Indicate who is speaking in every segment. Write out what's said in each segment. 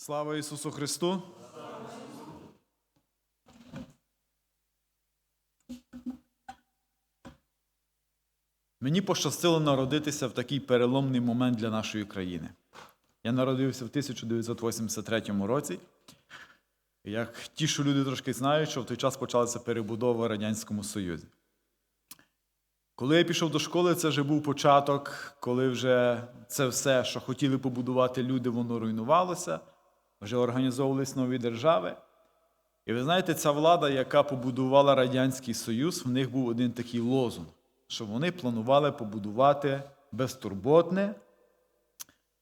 Speaker 1: Слава Ісусу Христу! Мені пощастило народитися в такий переломний момент для нашої країни. Я народився в 1983 році. Як ті, що люди трошки знають, що в той час почалася перебудова в Радянському Союзі. Коли я пішов до школи, це вже був початок, коли вже це все, що хотіли побудувати люди, воно руйнувалося, вже організовувались нові держави. І ви знаєте, ця влада, яка побудувала Радянський Союз, в них був один такий лозунг, що вони планували побудувати безтурботне,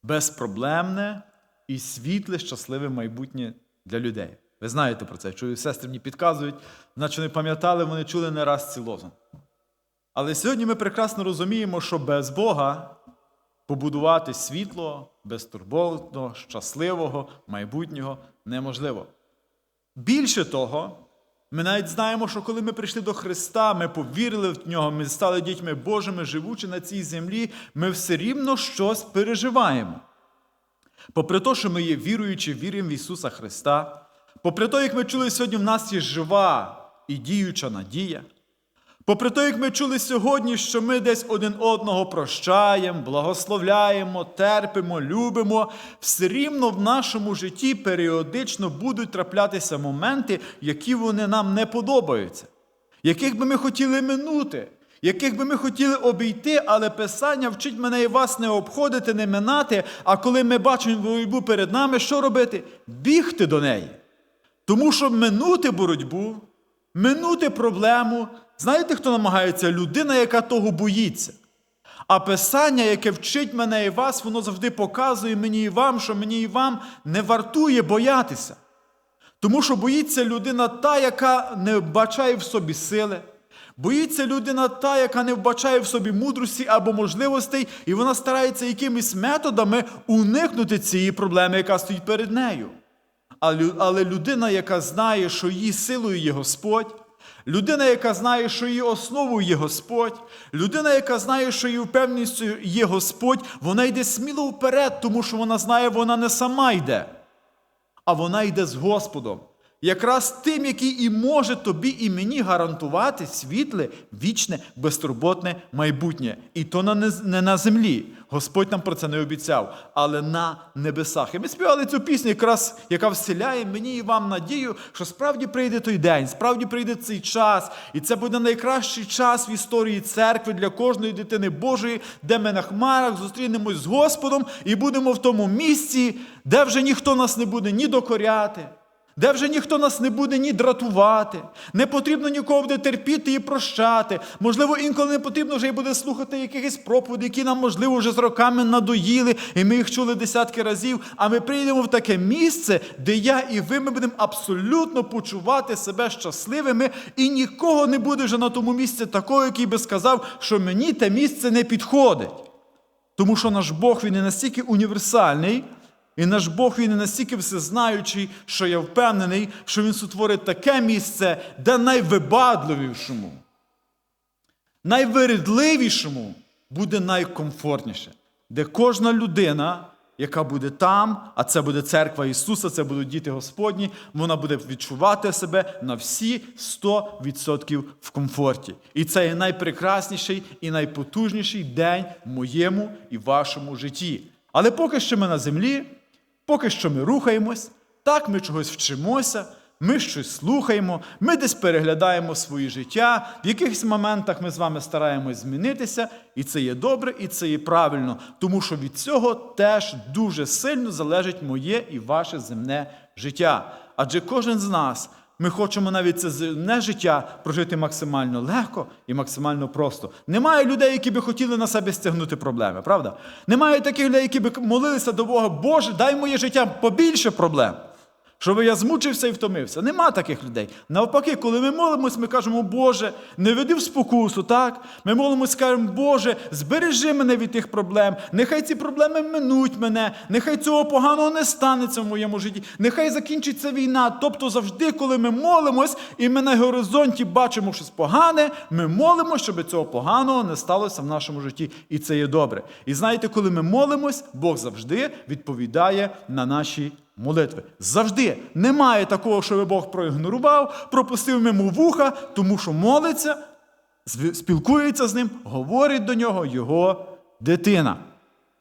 Speaker 1: безпроблемне і світле, щасливе майбутнє для людей. Ви знаєте про це, чую, сестри мені підказують, наче не пам'ятали, вони чули не раз ці лозунги. Але сьогодні ми прекрасно розуміємо, що без Бога побудувати світло, безтурботного, щасливого, майбутнього неможливо. Більше того, ми навіть знаємо, що коли ми прийшли до Христа, ми повірили в нього, ми стали дітьми Божими, живучи на цій землі, ми все рівно щось переживаємо. Попри те, що ми є віруючі, віримо в Ісуса Христа, попри те, як ми чули сьогодні, в нас є жива і діюча надія. Попри те, як ми чули сьогодні, що ми десь один одного прощаємо, благословляємо, терпимо, любимо, все рівно в нашому житті періодично будуть траплятися моменти, які вони нам не подобаються, яких би ми хотіли минути, яких би ми хотіли обійти, але Писання вчить мене і вас не обходити, не минати, а коли ми бачимо боротьбу перед нами, що робити? Бігти до неї. Тому що минути боротьбу, минути проблему. Знаєте, хто намагається? Людина, яка того боїться. А Писання, яке вчить мене і вас, воно завжди показує мені і вам, що мені і вам не вартує боятися. Тому що боїться людина та, яка не вбачає в собі сили. Боїться людина та, яка не вбачає в собі мудрості або можливостей, і вона старається якимись методами уникнути цієї проблеми, яка стоїть перед нею. Але людина, яка знає, що її силою є Господь, людина, яка знає, що її основою є Господь, людина, яка знає, що її впевненістю є Господь, вона йде сміло вперед, тому що вона знає, вона не сама йде, а вона йде з Господом. Якраз тим, який і може тобі і мені гарантувати світле, вічне, безтурботне майбутнє. І то не на землі. Господь нам про це не обіцяв, але на небесах. І ми співали цю пісню, якраз, яка вселяє мені і вам надію, що справді прийде той день, справді прийде цей час, і це буде найкращий час в історії церкви для кожної дитини Божої, де ми на хмарах зустрінемось з Господом і будемо в тому місці, де вже ніхто нас не буде ні докоряти де вже ніхто нас не буде ні дратувати, не потрібно нікого буде терпіти і прощати. Можливо, інколи не потрібно вже й буде слухати якихось проповідей, які нам, можливо, вже з роками надоїли, і ми їх чули десятки разів. А ми прийдемо в таке місце, де я і ви ми будемо абсолютно почувати себе щасливими, і нікого не буде вже на тому місці такого, який би сказав, що мені те місце не підходить. Тому що наш Бог він не настільки універсальний. І наш Бог він настільки всезнаючий, що я впевнений, що Він сотворить таке місце, де найвибадливішому, найвирідливішому буде найкомфортніше, де кожна людина, яка буде там, а це буде церква Ісуса, це будуть діти Господні, вона буде відчувати себе на всі 100% в комфорті. І це є найпрекрасніший і найпотужніший день в моєму і вашому житті. Але поки що ми на землі. Поки що ми рухаємось, так ми чогось вчимося, ми щось слухаємо, ми десь переглядаємо своє життя, в якихось моментах ми з вами стараємось змінитися, і це є добре, і це є правильно, тому що від цього теж дуже сильно залежить моє і ваше земне життя. Адже кожен з нас. Ми хочемо навіть це земне життя прожити максимально легко і максимально просто. Немає людей, які би хотіли на себе стягнути проблеми, правда? Немає таких людей, які би молилися до Бога, Боже, дай моє життя побільше проблем щоб я змучився і втомився. Нема таких людей. Навпаки, коли ми молимось, ми кажемо, Боже, не веди в спокусу, так? Ми молимось, кажемо, Боже, збережи мене від тих проблем. Нехай ці проблеми минуть мене, нехай цього поганого не станеться в моєму житті, нехай закінчиться війна. Тобто, завжди, коли ми молимось, і ми на горизонті бачимо щось погане, ми молимось, щоб цього поганого не сталося в нашому житті. І це є добре. І знаєте, коли ми молимось, Бог завжди відповідає на наші молитви. Завжди немає такого, щоб Бог проігнорував, пропустив мимо вуха, тому що молиться, спілкується з ним, говорить до нього його дитина.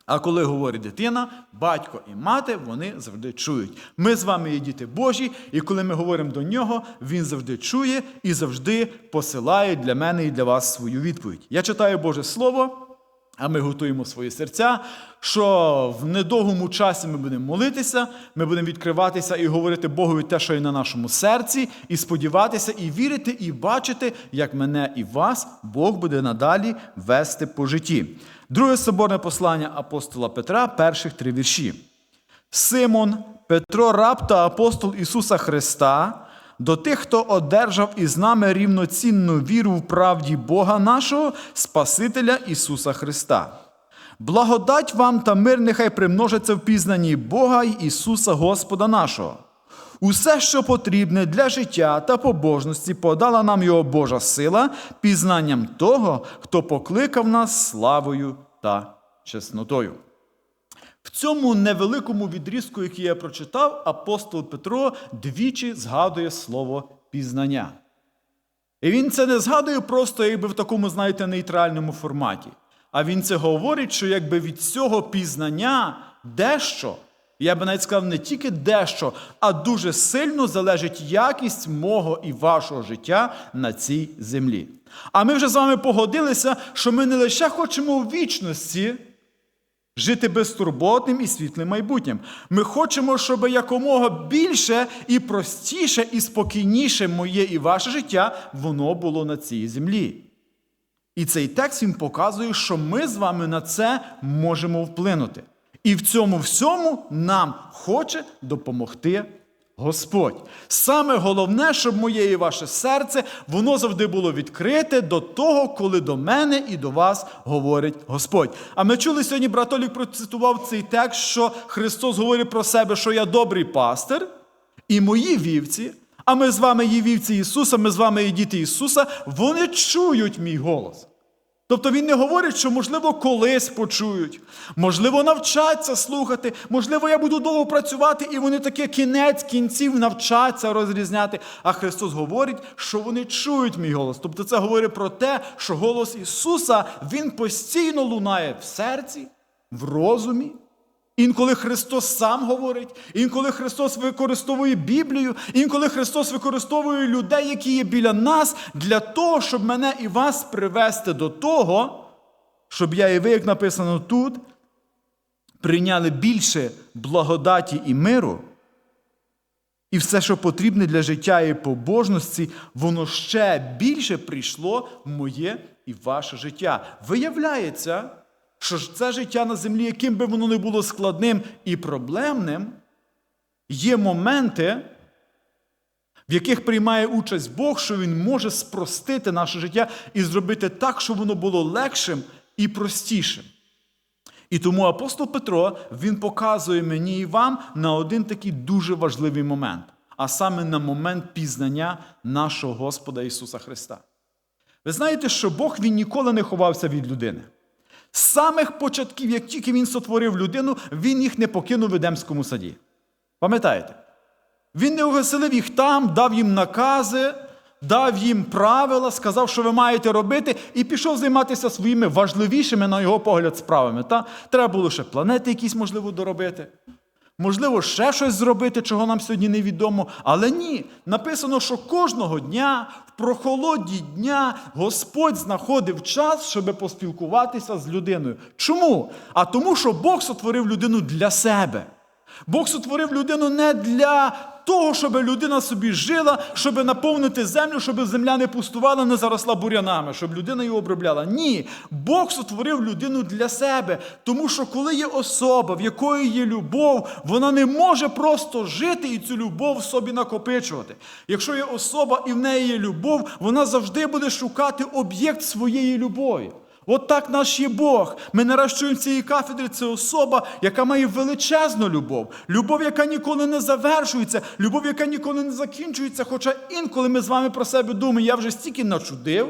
Speaker 1: А коли говорить дитина, батько і мати, вони завжди чують. Ми з вами є діти Божі, і коли ми говоримо до нього, він завжди чує і завжди посилає для мене і для вас свою відповідь. Я читаю Боже Слово. А ми готуємо свої серця, що в недовгому часі ми будемо молитися, ми будемо відкриватися і говорити Богові те, що є на нашому серці, і сподіватися, і вірити, і бачити, як мене і вас Бог буде надалі вести по житті. Друге соборне послання апостола Петра, перших три вірші. Симон, Петро, раб та апостол Ісуса Христа, до тих, хто одержав із нами рівноцінну віру в правді Бога нашого, Спасителя Ісуса Христа. Благодать вам та мир нехай примножиться в пізнанні Бога і Ісуса Господа нашого. Усе, що потрібне для життя та побожності, подала нам Його Божа сила пізнанням того, хто покликав нас славою та чеснотою. В цьому невеликому відрізку, який я прочитав, апостол Петро двічі згадує слово пізнання. І він це не згадує просто якби в такому, знаєте, нейтральному форматі. А він це говорить, що якби від цього пізнання дещо, я би навіть сказав, не тільки дещо, а дуже сильно залежить якість мого і вашого життя на цій землі. А ми вже з вами погодилися, що ми не лише хочемо в вічності. Жити безтурботним і світлим майбутнім. Ми хочемо, щоб якомога більше і простіше, і спокійніше моє і ваше життя воно було на цій землі. І цей текст він показує, що ми з вами на це можемо вплинути. І в цьому всьому нам хоче допомогти Господь. Саме головне, щоб моє і ваше серце воно завжди було відкрите до того, коли до мене і до вас говорить Господь. А ми чули сьогодні, брат Олік процитував цей текст, що Христос говорить про себе, що я добрий пастир, і мої вівці, а ми з вами є вівці Ісуса, ми з вами є діти Ісуса, вони чують мій голос. Тобто він не говорить, що, можливо, колись почують, можливо, навчаться слухати, можливо, я буду довго працювати, і вони таке кінець кінців навчаться розрізняти. А Христос говорить, що вони чують мій голос. Тобто це говорить про те, що голос Ісуса Він постійно лунає в серці, в розумі. Інколи Христос сам говорить, інколи Христос використовує Біблію, інколи Христос використовує людей, які є біля нас, для того, щоб мене і вас привести до того, щоб я і ви, як написано тут, прийняли більше благодаті і миру, і все, що потрібне для життя і побожності, воно ще більше прийшло в моє і ваше життя. Виявляється, що це життя на землі, яким би воно не було складним і проблемним, є моменти, в яких приймає участь Бог, що Він може спростити наше життя і зробити так, щоб воно було легшим і простішим. І тому апостол Петро він показує мені і вам на один такий дуже важливий момент, а саме на момент пізнання нашого Господа Ісуса Христа. Ви знаєте, що Бог він ніколи не ховався від людини. З самих початків, як тільки він сотворив людину, він їх не покинув в Едемському саді. Пам'ятаєте? Він не увеселив їх там, дав їм накази, дав їм правила, сказав, що ви маєте робити, і пішов займатися своїми важливішими, на його погляд, справами. Та? Треба було ще планети якісь, можливо, доробити. Можливо, ще щось зробити, чого нам сьогодні невідомо. Але ні. Написано, що кожного дня, в прохолоді дня, Господь знаходив час, щоб поспілкуватися з людиною. Чому? А тому, що Бог сотворив людину для себе. Бог сотворив людину не для того, щоб людина собі жила, щоб наповнити землю, щоб земля не пустувала, не заросла бурянами, щоб людина її обробляла. Ні, Бог сотворив людину для себе, тому що коли є особа, в якої є любов, вона не може просто жити і цю любов собі накопичувати. Якщо є особа і в неї є любов, вона завжди буде шукати об'єкт своєї любові. От так наш є Бог. Ми наращуємо цієї кафедри. Це особа, яка має величезну любов. Любов, яка ніколи не завершується, любов, яка ніколи не закінчується. Хоча інколи ми з вами про себе думаємо, я вже стільки начудив,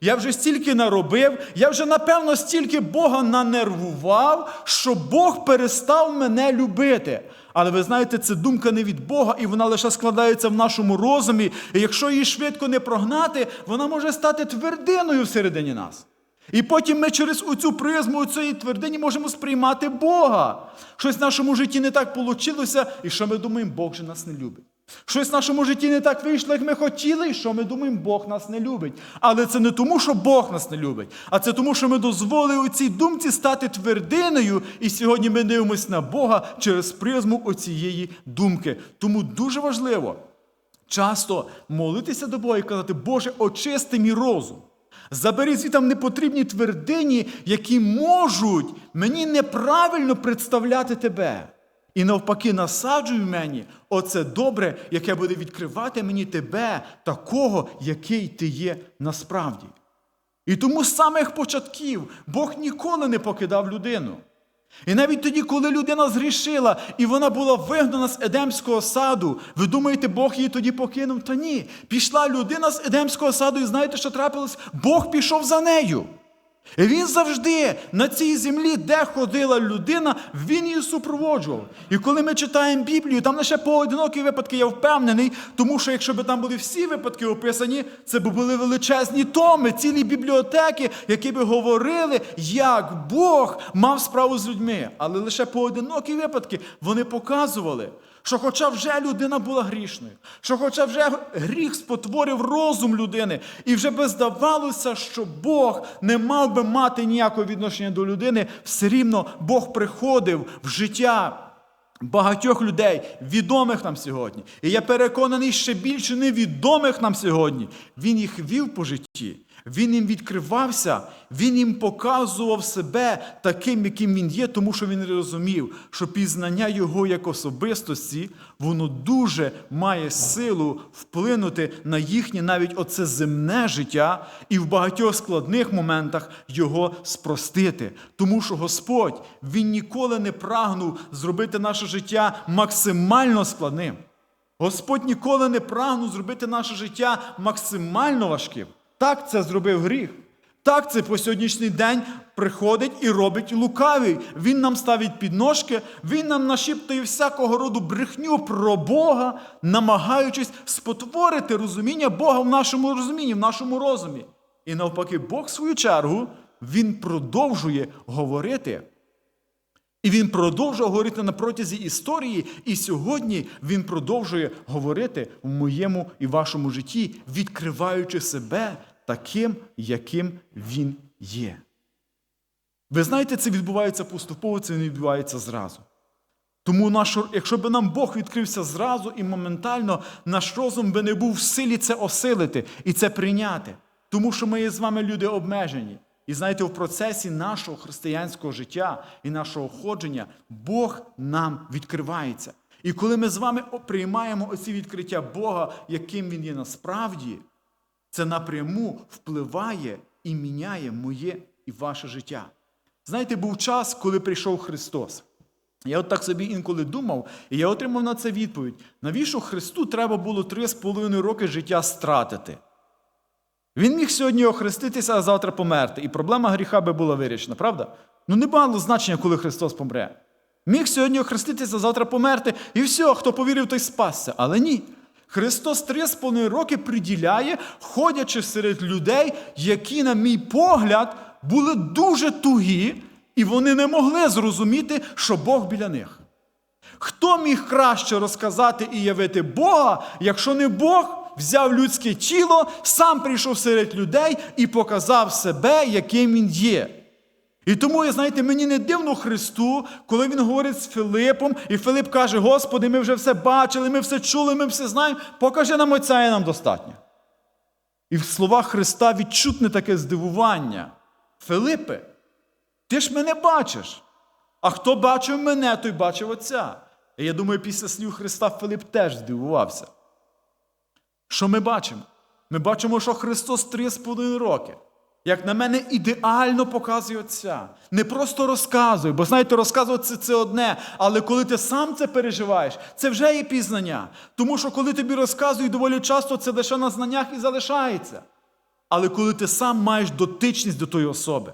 Speaker 1: я вже стільки наробив, я вже, напевно, стільки Бога нанервував, що Бог перестав мене любити. Але ви знаєте, це думка не від Бога, і вона лише складається в нашому розумі. І якщо її швидко не прогнати, вона може стати твердиною всередині нас. І потім ми через оцю призму цієї твердині можемо сприймати Бога. Щось в нашому житті не так вийшло, і що ми думаємо, Бог же нас не любить. Щось в нашому житті не так вийшло, як ми хотіли, і що ми думаємо, Бог нас не любить. Але це не тому, що Бог нас не любить, а це тому, що ми дозволили у цій думці стати твердиною, і сьогодні ми дивимося на Бога через призму оцієї думки. Тому дуже важливо часто молитися до Бога і казати, Боже, очисти мій розум. Забери звітам непотрібні твердині, які можуть мені неправильно представляти тебе. І навпаки, насаджуй в мені оце добре, яке буде відкривати мені тебе, такого, який ти є насправді. І тому з самих початків Бог ніколи не покидав людину. І навіть тоді, коли людина згрішила і вона була вигнана з Едемського саду, ви думаєте, Бог її тоді покинув? Та ні. Пішла людина з Едемського саду, і знаєте, що трапилось? Бог пішов за нею. І Він завжди на цій землі, де ходила людина, він її супроводжував. І коли ми читаємо Біблію, там лише поодинокі випадки, я впевнений, тому що якщо б там були всі випадки описані, це б були величезні томи, цілі бібліотеки, які би говорили, як Бог мав справу з людьми. Але лише поодинокі випадки вони показували, що хоча вже людина була грішною, що хоча вже гріх спотворив розум людини, і вже би здавалося, що Бог не мав би мати ніякого відношення до людини, все рівно Бог приходив в життя. Багатьох людей, відомих нам сьогодні. І я переконаний, ще більше невідомих нам сьогодні. Він їх вів по житті, він їм відкривався, він їм показував себе таким, яким він є, тому що він розумів, що пізнання його як особистості, воно дуже має силу вплинути на їхнє навіть оце земне життя і в багатьох складних моментах його спростити. Тому що Господь Він ніколи не прагнув зробити наше життя максимально складним. Господь ніколи не прагнув зробити наше життя максимально важким. Так це зробив гріх. Так це по сьогоднішній день приходить і робить лукавий. Він нам ставить підножки, він нам нашіптує всякого роду брехню про Бога, намагаючись спотворити розуміння Бога в нашому розумінні, в нашому розумі. І навпаки, Бог, в свою чергу, він продовжує говорити. І він продовжує говорити на протязі історії, і сьогодні він продовжує говорити в моєму і вашому житті, відкриваючи себе таким, яким він є. Ви знаєте, це відбувається поступово, це не відбувається зразу. Тому, наш, якщо б нам Бог відкрився зразу і моментально, наш розум би не був в силі це осилити і це прийняти. Тому що ми є з вами люди обмежені. І знаєте, в процесі нашого християнського життя і нашого ходження Бог нам відкривається. І коли ми з вами приймаємо оці відкриття Бога, яким Він є насправді, це напряму впливає і міняє моє і ваше життя. Знаєте, був час, коли прийшов Христос. Я от так собі інколи думав, і я отримав на це відповідь: навіщо Христу треба було три з половиною роки життя стратити? Він міг сьогодні охреститися, а завтра померти. І проблема гріха би була вирішена, правда? Ну не мало значення, коли Христос помре. Міг сьогодні охреститися, а завтра померти, і все, хто повірив, той спасся. Але ні. Христос три з половиною роки приділяє, ходячи серед людей, які, на мій погляд, були дуже тугі, і вони не могли зрозуміти, що Бог біля них. Хто міг краще розказати і явити Бога, якщо не Бог взяв людське тіло, сам прийшов серед людей і показав себе, яким він є. І тому, знаєте, мені не дивно Христу, коли він говорить з Филипом, і Филип каже: Господи, ми вже все бачили, ми все чули, ми все знаємо, покажи нам Отця і нам достатньо. І в словах Христа відчутне таке здивування. Филипе, ти ж мене бачиш. А хто бачив мене, той бачив Отця. І я думаю, після слів Христа Филип теж здивувався. Що ми бачимо? Ми бачимо, що Христос три з половиною роки, як на мене, ідеально показує Отця. Не просто розказує, бо знаєте, розказувати це, це одне, але коли ти сам це переживаєш, це вже є пізнання. Тому що коли тобі розказують доволі часто, це лише на знаннях і залишається. Але коли ти сам маєш дотичність до тої особи,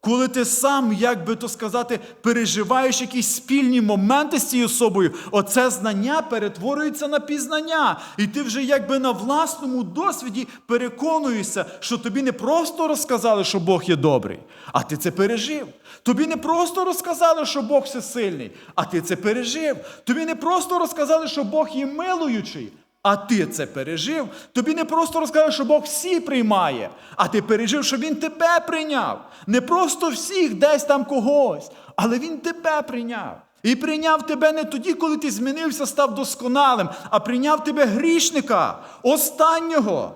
Speaker 1: Коли ти сам, як би то сказати, переживаєш якісь спільні моменти з цією особою, оце знання перетворюється на пізнання. І ти вже якби на власному досвіді переконуєшся, що тобі не просто розказали, що Бог є добрий, а ти це пережив. Тобі не просто розказали, що Бог всесильний, а ти це пережив. Тобі не просто розказали, що Бог є милуючий. А ти це пережив, тобі не просто розказали, що Бог всі приймає, а ти пережив, що Він тебе прийняв. Не просто всіх десь там когось, але Він тебе прийняв. І прийняв тебе не тоді, коли ти змінився, став досконалим, а прийняв тебе грішника, останнього,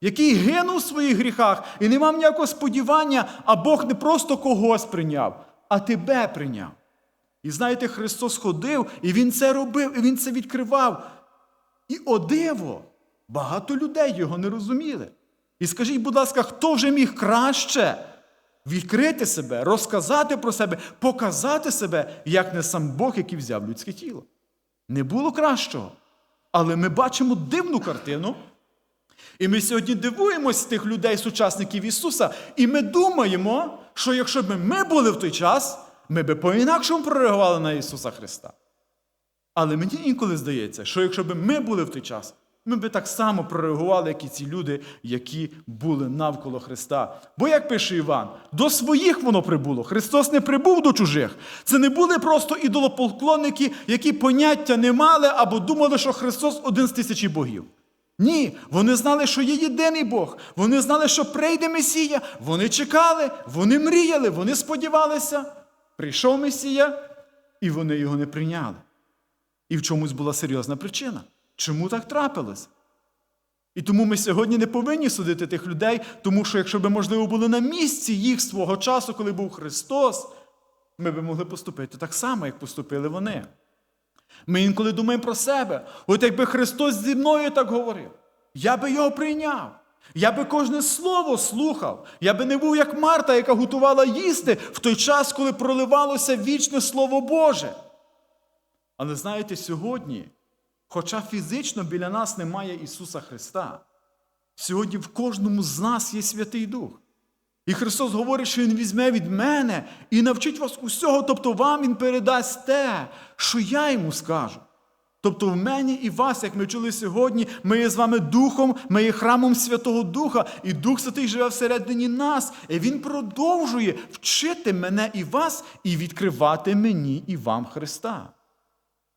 Speaker 1: який гинув в своїх гріхах і не мав ніякого сподівання, а Бог не просто когось прийняв, а тебе прийняв. І знаєте, Христос ходив, і Він це робив, і Він це відкривав. І о диво, багато людей його не розуміли. І скажіть, будь ласка, хто вже міг краще відкрити себе, розказати про себе, показати себе, як не сам Бог, який взяв людське тіло? Не було кращого. Але ми бачимо дивну картину. І ми сьогодні дивуємось тих людей, сучасників Ісуса, і ми думаємо, що якщо б ми були в той час, ми би по-інакшому прореагували на Ісуса Христа. Але мені інколи здається, що якщо б ми були в той час, ми б так само прореагували, як і ці люди, які були навколо Христа. Бо, як пише Іван, до своїх воно прибуло. Христос не прибув до чужих. Це не були просто ідолопоклонники, які поняття не мали або думали, що Христос один з тисячі богів. Ні, вони знали, що є єдиний Бог. Вони знали, що прийде Месія. Вони чекали, вони мріяли, вони сподівалися. Прийшов Месія, і вони його не прийняли. І в чомусь була серйозна причина. Чому так трапилось? І тому ми сьогодні не повинні судити тих людей, тому що якщо б, можливо, були на місці їх свого часу, коли був Христос, ми б могли поступити так само, як поступили вони. Ми інколи думаємо про себе. От якби Христос зі мною так говорив, я би його прийняв. Я би кожне слово слухав. Я би не був як Марта, яка готувала їсти в той час, коли проливалося вічне Слово Боже. Але знаєте, сьогодні, хоча фізично біля нас немає Ісуса Христа, сьогодні в кожному з нас є Святий Дух. І Христос говорить, що Він візьме від мене і навчить вас усього, тобто вам Він передасть те, що я йому скажу. Тобто в мені і вас, як ми чули сьогодні, ми є з вами Духом, ми є храмом Святого Духа, і Дух Святий живе всередині нас. І Він продовжує вчити мене і вас і відкривати мені і вам Христа.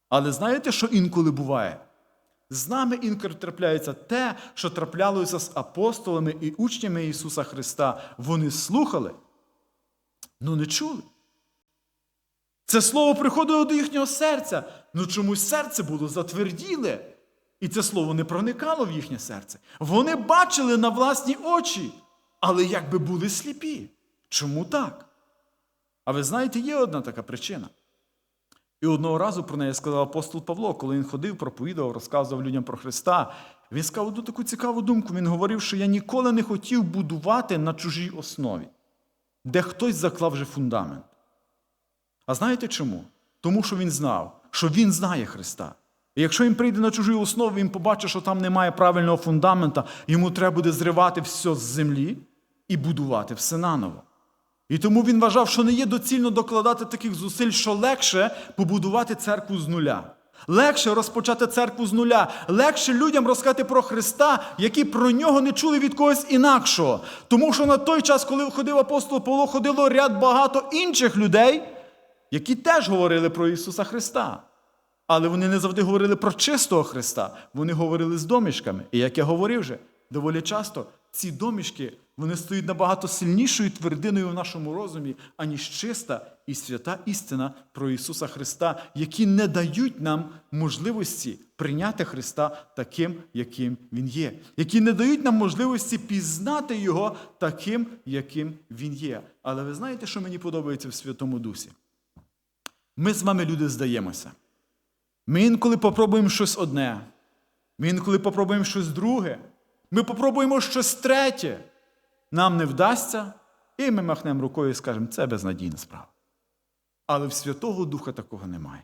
Speaker 1: Але знаєте, що інколи буває? З нами інколи трапляється те, що траплялося з апостолами і учнями Ісуса Христа. Вони слухали, ну не чули. Це слово приходило до їхнього серця, ну чомусь серце було затверділе. І це слово не проникало в їхнє серце. Вони бачили на власні очі, але якби були сліпі. Чому так? А ви знаєте, є одна така причина. І одного разу про неї сказав апостол Павло, коли він ходив, проповідував, розказував людям про Христа. Він сказав одну таку цікаву думку. Він говорив, що я ніколи не хотів будувати на чужій основі, де хтось заклав вже фундамент. А знаєте чому? Тому що він знав, що він знає Христа. І якщо він прийде на чужу основу, він побачить, що там немає правильного фундамента, йому треба буде зривати все з землі і будувати все наново. І тому він вважав, що не є доцільно докладати таких зусиль, що легше побудувати церкву з нуля. Легше розпочати церкву з нуля, легше людям розказати про Христа, які про нього не чули від когось інакшого. Тому що на той час, коли ходив апостол Павло, ходило ряд багато інших людей, які теж говорили про Ісуса Христа. Але вони не завжди говорили про чистого Христа, вони говорили з домішками. І як я говорив вже, доволі часто ці домішки вони стають набагато сильнішою твердиною в нашому розумі, аніж чиста і свята істина про Ісуса Христа, які не дають нам можливості прийняти Христа таким, яким Він є, які не дають нам можливості пізнати Його таким, яким Він є. Але ви знаєте, що мені подобається в Святому Дусі? Ми з вами, люди, здаємося. Ми інколи попробуємо щось одне, ми інколи попробуємо щось друге, ми попробуємо щось третє. Нам не вдасться, і ми махнемо рукою і скажемо, це безнадійна справа. Але в Святого Духа такого немає.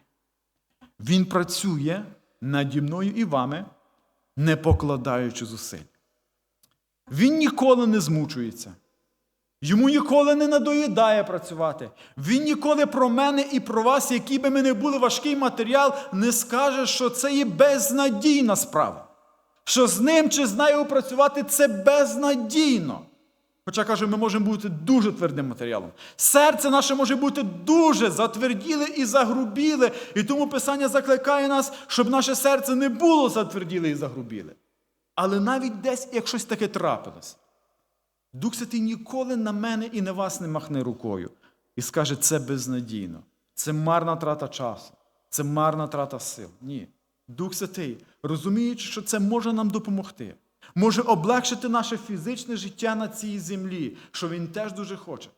Speaker 1: Він працює наді мною і вами, не покладаючи зусиль. Він ніколи не змучується. Йому ніколи не надоїдає працювати. Він ніколи про мене і про вас, який би ми не були важкий матеріал, не скаже, що це є безнадійна справа. Що з ним чи з нею працювати це безнадійно. Хоча каже, ми можемо бути дуже твердим матеріалом. Серце наше може бути дуже затверділе і загрубіле. І тому Писання закликає нас, щоб наше серце не було затверділе і загрубіле. Але навіть десь, як щось таке трапилось, Дух Святий ніколи на мене і на вас не махне рукою і скаже, це безнадійно, це марна трата часу, це марна трата сил. Ні. Дух Святий, розуміючи, що це може нам допомогти, може облегшити наше фізичне життя на цій землі, що Він теж дуже хоче.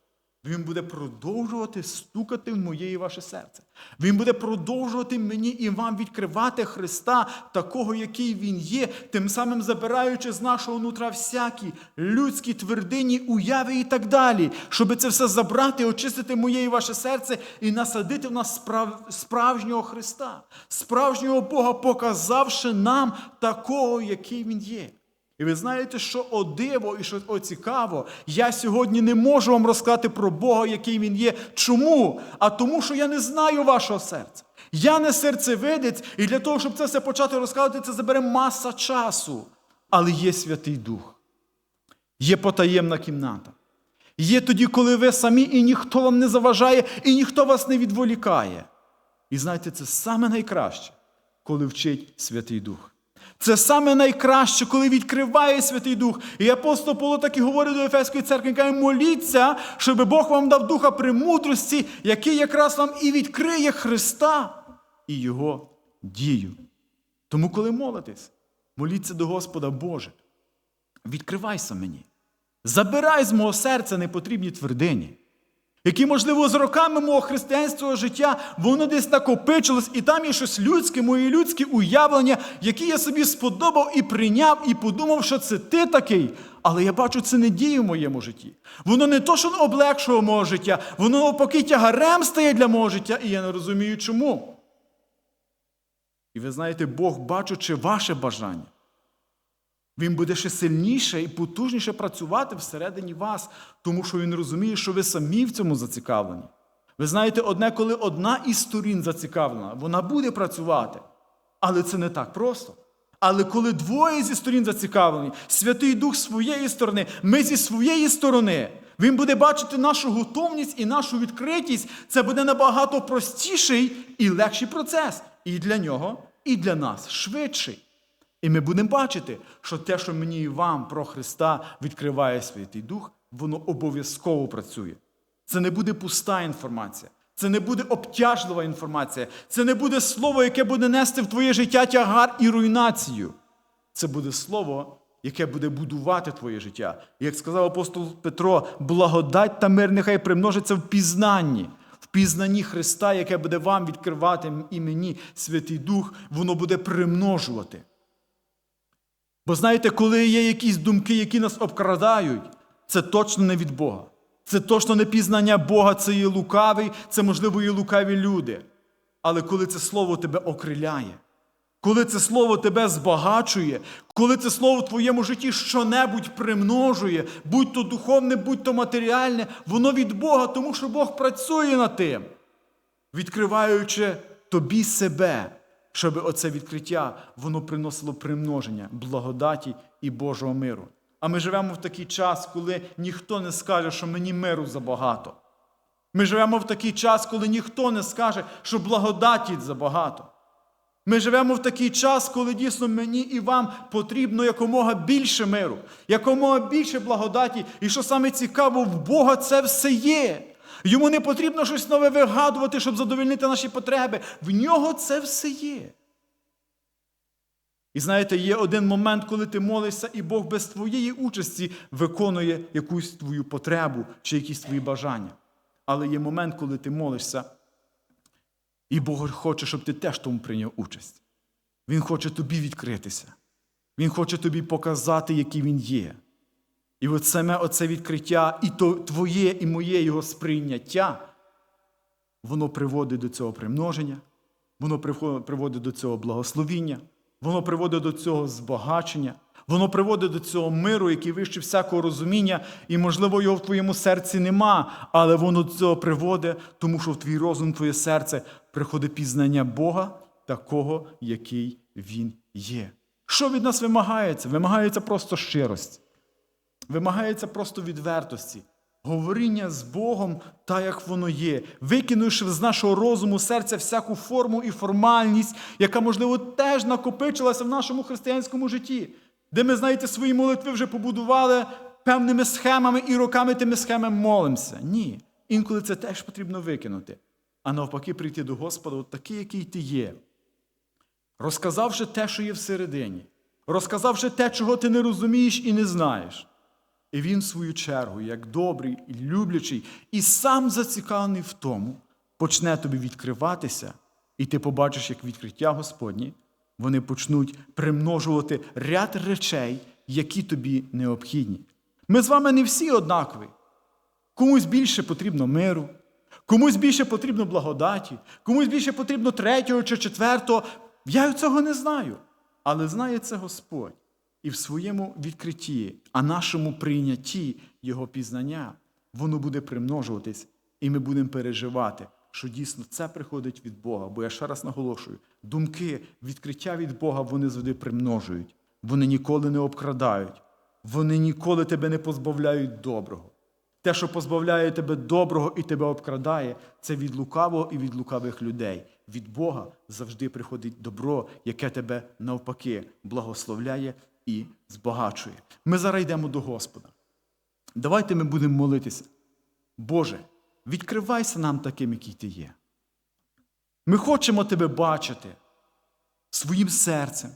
Speaker 1: Він буде продовжувати стукати в моє і ваше серце. Він буде продовжувати мені і вам відкривати Христа, такого, який Він є, тим самим забираючи з нашого нутра всякі людські твердині, уяви і так далі, щоб це все забрати, очистити моє і ваше серце і насадити в нас справ... справжнього Христа, справжнього Бога, показавши нам такого, який Він є. І ви знаєте, що о диво і що о цікаво, я сьогодні не можу вам розказати про Бога, який він є. Чому? А тому, що я не знаю вашого серця. Я не серцевидець, і для того, щоб це все почати розказувати, це забере маса часу. Але є Святий Дух, є потаємна кімната. Є тоді, коли ви самі, і ніхто вам не заважає, і ніхто вас не відволікає. І знаєте, це саме найкраще, коли вчить Святий Дух. Це саме найкраще, коли відкриває Святий Дух. І апостол Павло так і говорить до Ефеської церкви, каже, моліться, щоб Бог вам дав духа премудрості, який якраз вам і відкриє Христа і Його дію. Тому, коли молитесь, моліться до Господа Боже, відкривайся мені. Забирай з мого серця непотрібні твердині, які, можливо, з роками мого християнського життя воно десь накопичилось, і там є щось людське, мої людські уявлення, які я собі сподобав і прийняв, і подумав, що це ти такий. Але я бачу, це не діє в моєму житті. Воно не то, що облегшує мого життя, воно навпаки тягарем стає для мого життя, і я не розумію, чому. І ви знаєте, Бог, бачучи ваше бажання, він буде ще сильніше і потужніше працювати всередині вас, тому що він розуміє, що ви самі в цьому зацікавлені. Ви знаєте, одне, коли одна із сторін зацікавлена, вона буде працювати. Але це не так просто. Але коли двоє зі сторін зацікавлені, Святий Дух своєї сторони, ми зі своєї сторони, він буде бачити нашу готовність і нашу відкритість. Це буде набагато простіший і легший процес. І для нього, і для нас швидший. І ми будемо бачити, що те, що мені і вам про Христа відкриває Святий Дух, воно обов'язково працює. Це не буде пуста інформація, це не буде обтяжлива інформація, це не буде слово, яке буде нести в твоє життя тягар і руйнацію. Це буде слово, яке буде будувати твоє життя. І як сказав апостол Петро, благодать та мир нехай примножиться в пізнанні. Пізнанні Христа, яке буде вам відкривати і мені Святий Дух, воно буде примножувати. Бо знаєте, коли є якісь думки, які нас обкрадають, це точно не від Бога. Це точно не пізнання Бога, це є лукавий, це, можливо, і лукаві люди. Але коли це слово тебе окриляє, коли це слово тебе збагачує, коли це слово в твоєму житті щонебудь примножує, будь то духовне, будь то матеріальне, воно від Бога, тому що Бог працює над тим, відкриваючи тобі себе, щоб оце відкриття воно приносило примноження благодаті і Божого миру. А ми живемо в такий час, коли ніхто не скаже, що мені миру забагато. Ми живемо в такий час, коли ніхто не скаже, що благодаті забагато. Ми живемо в такий час, коли дійсно мені і вам потрібно якомога більше миру, якомога більше благодаті, і що саме цікаво, в Бога це все є. Йому не потрібно щось нове вигадувати, щоб задовольнити наші потреби. В нього це все є. І знаєте, є один момент, коли ти молишся, і Бог без твоєї участі виконує якусь твою потребу чи якісь твої бажання. Але є момент, коли ти молишся, і Бог хоче, щоб ти теж тому прийняв участь. Він хоче тобі відкритися. Він хоче тобі показати, який він є. І от саме оце відкриття, і то твоє, і моє його сприйняття, воно приводить до цього примноження, воно приводить до цього благословіння, воно приводить до цього збагачення, Воно приводить до цього миру, який вище всякого розуміння, і, можливо, його в твоєму серці нема, але воно до цього приводить, тому що в твій розум, в твоє серце приходить пізнання Бога, такого, який Він є. Що від нас вимагається? Вимагається просто щирості. Вимагається просто відвертості, говоріння з Богом так, як воно є, викинувши з нашого розуму серця всяку форму і формальність, яка, можливо, теж накопичилася в нашому християнському житті, де ми, знаєте, свої молитви вже побудували певними схемами і роками тими схемами молимося. Ні. Інколи це теж потрібно викинути. А навпаки, прийти до Господа, от такий, який ти є, розказавши те, що є всередині, розказавши те, чого ти не розумієш і не знаєш. І він, в свою чергу, як добрий і люблячий, і сам зацікавлений в тому, почне тобі відкриватися, і ти побачиш, як відкриття Господні, вони почнуть примножувати ряд речей, які тобі необхідні. Ми з вами не всі однакові. Комусь більше потрібно миру, комусь більше потрібно благодаті, комусь більше потрібно третього чи четвертого. Я цього не знаю. Але знає це Господь. І в своєму відкритті, а нашому прийнятті Його пізнання, воно буде примножуватись, і ми будемо переживати, що дійсно це приходить від Бога. Бо я ще раз наголошую: думки, відкриття від Бога вони завжди примножують, вони ніколи не обкрадають, вони ніколи тебе не позбавляють доброго. Те, що позбавляє тебе доброго і тебе обкрадає, це від лукавого і від лукавих людей. Від Бога завжди приходить добро, яке тебе навпаки благословляє і збагачує. Ми зараз йдемо до Господа. Давайте ми будемо молитися. Боже, відкривайся нам таким, який ти є. Ми хочемо тебе бачити своїм серцем.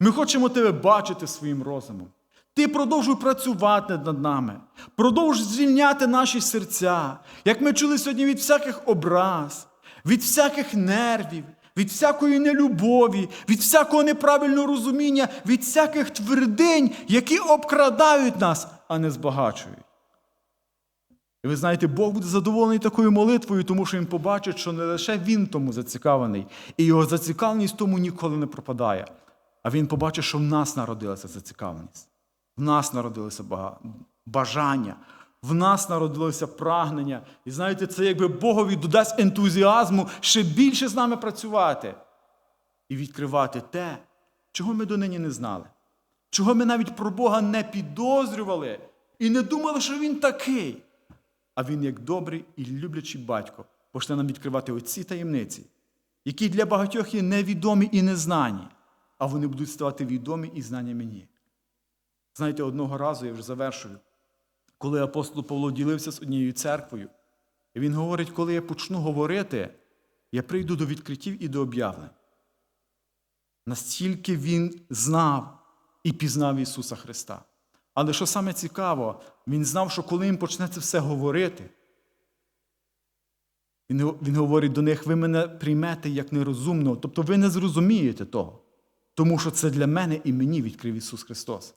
Speaker 1: Ми хочемо тебе бачити своїм розумом. Ти продовжуй працювати над нами, продовжуй звільняти наші серця, як ми чули сьогодні від всяких образ, від всяких нервів, від всякої нелюбові, від всякого неправильного розуміння, від всяких твердинь, які обкрадають нас, а не збагачують. І ви знаєте, Бог буде задоволений такою молитвою, тому що він побачить, що не лише він тому зацікавлений, і його зацікавленість тому ніколи не пропадає. А він побачить, що в нас народилася зацікавленість. В нас народилося бажання, в нас народилося прагнення. І знаєте, це якби Богові додасть ентузіазму ще більше з нами працювати і відкривати те, чого ми донині не знали, чого ми навіть про Бога не підозрювали і не думали, що Він такий. А Він, як добрий і люблячий батько, почне нам відкривати оці таємниці, які для багатьох є невідомі і незнані, а вони будуть ставати відомі і знані мені. Знаєте, одного разу я вже завершую, коли апостол Павло ділився з однією церквою, і він говорить, коли я почну говорити, я прийду до відкриттів і до об'явлень. Настільки він знав і пізнав Ісуса Христа. Але що саме цікаво, він знав, що коли їм почне це все говорити, він, він говорить до них, ви мене приймете як нерозумного, тобто ви не зрозумієте того, тому що це для мене і мені відкрив Ісус Христос.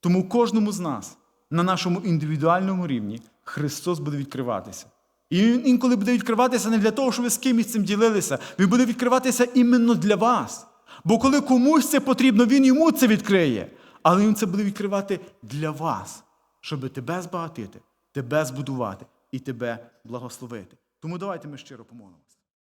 Speaker 1: Тому кожному з нас на нашому індивідуальному рівні Христос буде відкриватися. І Він інколи буде відкриватися не для того, щоб ви з кимось цим ділилися. Він буде відкриватися іменно для вас. Бо коли комусь це потрібно, Він йому це відкриє. Але Він це буде відкривати для вас, щоб тебе збагатити, тебе збудувати і тебе благословити. Тому давайте ми щиро помолимо.